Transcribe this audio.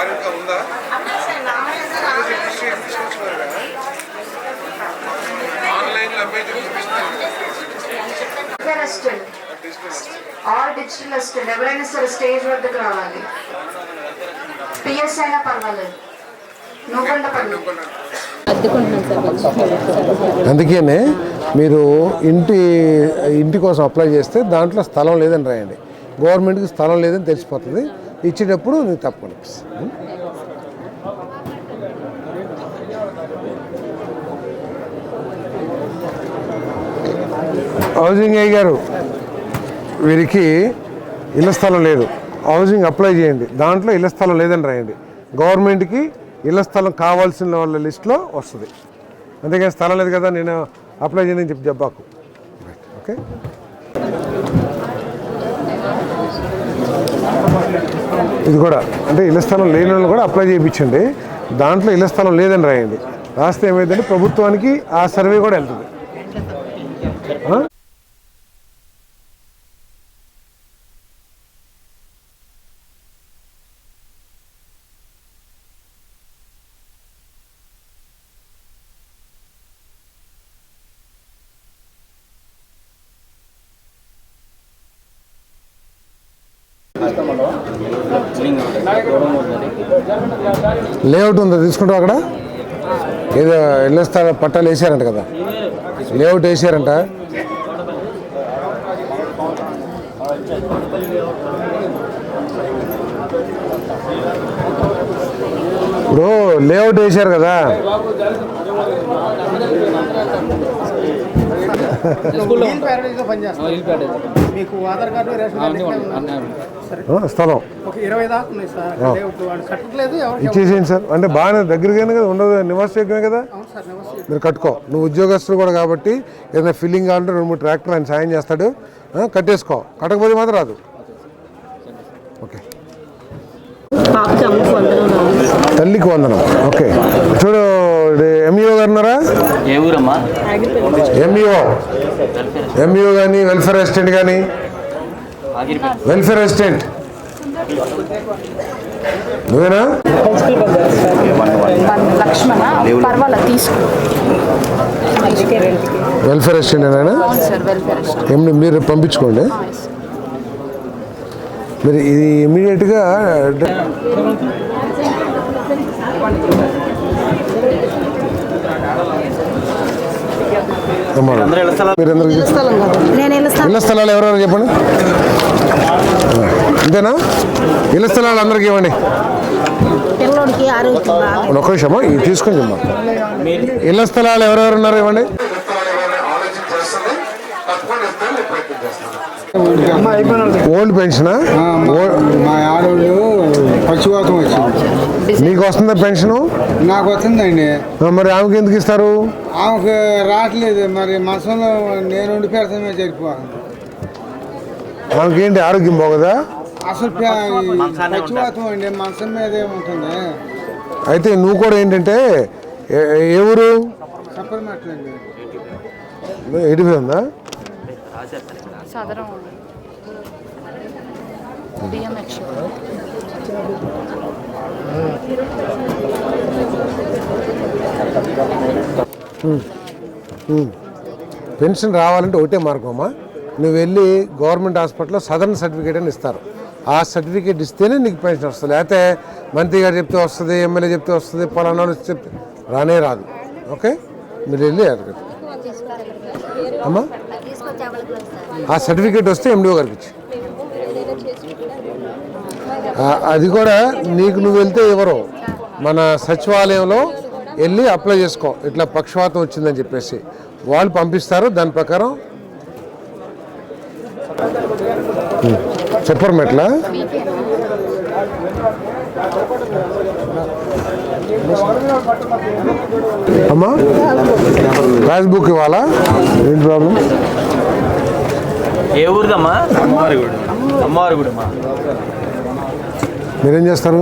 ఆరోగ్యంగా ఉందా? Online all digital assistant ఎవరైనా సరే స్టేజ్ వద్దకు రావాలి. పిఎస్ అయినా పర్వాలేదు. నువ్వు పర్వాలేదు. అందుకనే మీరు ఇంటి ఇంటి కోసం అప్లై చేస్తే దాంట్లో స్థలం లేదని రాయండి. గవర్నమెంట్కి స్థలం లేదని తెలిసిపోతుంది. ఇచ్చేటప్పుడు నువ్వు తప్పకుండా ఇప్పిస్తాను. హౌసింగ్ అయ్య గారు వీరికి ఇళ్ళ స్థలం లేదు. హౌసింగ్ అప్లై చేయండి. దాంట్లో ఇళ్ళ స్థలం లేదని రాయండి. గవర్నమెంట్కి ఇళ్ళ స్థలం కావాల్సిన వాళ్ళ లిస్ట్లో వస్తుంది. అంతేగాని స్థలం లేదు కదా నేను అప్లై చేయని చెప్పి చెప్పాకు ఓకే ఇది కూడా అంటే ఇళ్ళ స్థలం లేని వాళ్ళు కూడా అప్లై చేయించండి. దాంట్లో ఇళ్ళ స్థలం లేదని రాయండి. రాస్తే ఏమైందంటే ప్రభుత్వానికి ఆ సర్వే కూడా వెళ్తుంది. లేఅవుట్ ఉందా? తీసుకుంటావు అక్కడ? ఏదో ఇళ్ళ స్థల పట్టాలు వేసారంట కదా. లేఅవుట్ వేసారంట. ఇప్పుడు లేఅవుట్ వేసారు కదా. మీకు ఆధార్ కార్డు రేషన్ స్థలం. ఒక ఇరవై దాకా ఉన్నాయి సార్. ఇచ్చేసేయండి సార్. అంటే బాగానే దగ్గరగానే కదా ఉండదు నివాసయోగ్యమే కదా? అవును సార్ నమస్తే మీరు కట్టుకో. నువ్వు ఉద్యోగస్తులు కూడా కాబట్టి ఏదైనా ఫిల్లింగ్ కావాలంటే రెండు మూడు ట్రాక్టర్ ఆయన సాయం చేస్తాడు. కట్టేసుకో. కట్టకపోతే మాత్రం రాదు. ఓకే. తల్లికి వందనం. ఓకే చూడు ఎంఈఓ గారు ఉన్నారా ఏ ఊరమ్మా ఎంఈఓ ఎంఈఓ కానీ వెల్ఫేర్ అసిస్టెంట్ కానీ వెల్ఫేర్ అసిస్టెంట్ నువ్వేనా? వెల్ఫేర్ అసిస్టెంట్ అయినా అవును సార్ వెల్ఫేర్ ఏమి మీరు పంపించుకోండి. మీరు ఇది ఇమీడియట్గా మీరందరూ నేను ఇళ్ళ స్థలాలు ఎవరెవరు చెప్పండి? అంతేనా? ఇళ్ళ స్థలాలు అందరికి ఇవ్వండి. ఒక్క నిమిషమా తీసుకొని చెప్పమ్మా. ఇళ్ళ స్థలాలు ఎవరెవరు ఉన్నారు ఇవ్వండి? ఓల్డ్ పెన్షనా? మా ఆడవాళ్ళు నీకు వస్తుందా పెన్షను? నాకు వచ్చిందండి మరి ఆమెకి ఎందుకు ఇస్తారు? ఆమెకు రావట్లేదు మరి మనసులో నేను ఉండి పెడతామే సరిపోతుంది ఆమెకి ఏంటి ఆరోగ్యం బాగోదా? అసలు పచ్చివాతం అండి మనసం మీదే ఉంటుంది. అయితే నువ్వు కూడా ఏంటంటే ఏ- ఊరు? ఎడిపోయి ఉందా సదరం బిఎంహెచ్ పెన్షన్ రావాలంటే ఒకటే మార్గం అమ్మా నువ్వు వెళ్ళి గవర్నమెంట్ హాస్పిటల్లో సదరన్ సర్టిఫికేట్ అని ఇస్తారు. ఆ సర్టిఫికేట్ ఇస్తేనే నీకు పెన్షన్ వస్తుంది. లేకపోతే మంత్రి గారు చెప్తే వస్తుంది ఎమ్మెల్యే చెప్తే వస్తుంది పలానా చెప్తే రానే రాదు. ఓకే? మీరు వెళ్ళి అడగండి అమ్మా? ఆ సర్టిఫికేట్ వస్తే ఎండిఓ గారికి ఇచ్చి. అది కూడా నీకు నువ్వు వెళ్తే ఎవరు? మన సచివాలయంలో వెళ్ళి అప్లై చేసుకో. ఇట్లా పక్షవాతం వచ్చిందని చెప్పేసి. వాళ్ళు పంపిస్తారు దాని ప్రకారం. చెప్పరు మెట్లా? అమ్మా పాస్బుక్ ఇవ్వాలా? ఏంటి ప్రాబ్లం ఏ ఊరిదమ్మా? అమ్మవారి గుడి. మీరేం చేస్తారు?